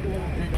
Thank you.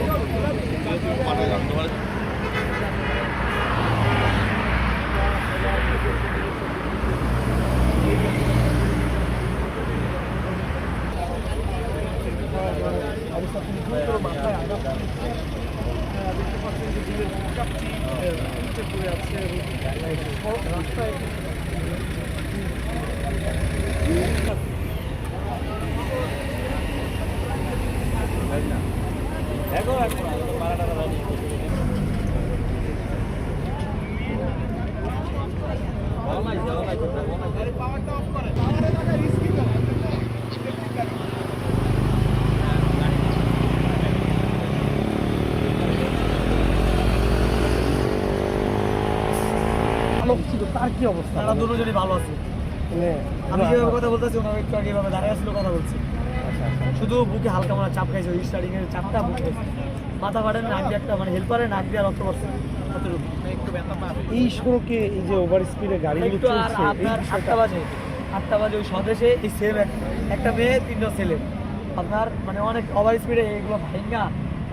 চালক ছিল তার কি অবস্থা? তারা দুজনই ভালো আছে। মানে আমি যেভাবে কথা বলতেছি ওনারা একটু আগে এভাবে দাঁড়িয়ে আসছিল কথা বলছি। শুধু বুকে হালকা মানে চাপ খাইছে ওই স্টার্টিং এর চাপটা বুকে মাথা ফাটেন নাক দিয়ে একটা মানে হেল্পারে নাক দিয়ে রক্ত পড়ছে। এই সড়কে এই যে ওভার স্পিডে গাড়িগুলো একটু আপনার আটটা বাজে আটটা বাজে ওই স্বদেশে এই সেম একটা মেয়ে তিনটা ছেলে আপনার মানে অনেক ওভার স্পিডে এগুলো ভাইঙ্গা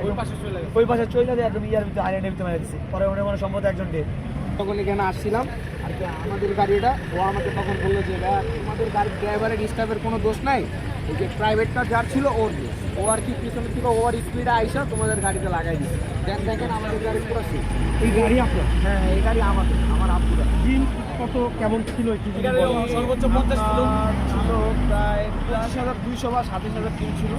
ওই পাশে চলে ওই পাশে চলে যায় একদম ইয়ার ভিতরে আইল্যান্ডের ভিতরে মারা দিচ্ছে পরে মনে মনে সম্ভবত একজন ডেট তখন এখানে আসছিলাম। আর কি আমাদের গাড়িটা ও আমাকে তখন বলল যে "ভাইয়া, তোমাদের গাড়ির ড্রাইভারের স্টাফের কোনো দোষ নাই। এই যে প্রাইভেট কার যার ছিল ওর। ও আর কি পিছনের থেকে ওভার স্পিডে আইসা তোমাদের গাড়িতে লাগাই দিচ্ছে দেন দেখেন আমাদের গাড়ি পুরো। এই গাড়ি আপনার? হ্যাঁ এই গাড়ি আমাদের আমার আপুরা দিন কত কেমন ছিল সর্বোচ্চ পঞ্চাশ কিলো। ছিল প্রায় পঁচিশ হাজার দুইশো বা সাতাশ হাজার তিন ছিল।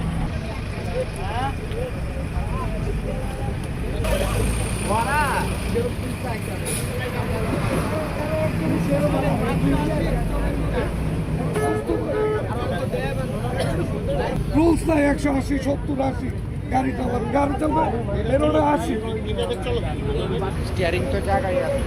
রুলস নাই একশো আশি, সত্তর আশি, গাড়ি চালাবে গাড়ি চালাবে এরোটা আশি। স্টিয়ারিং তো জায়গায় আছে